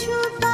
ছুতা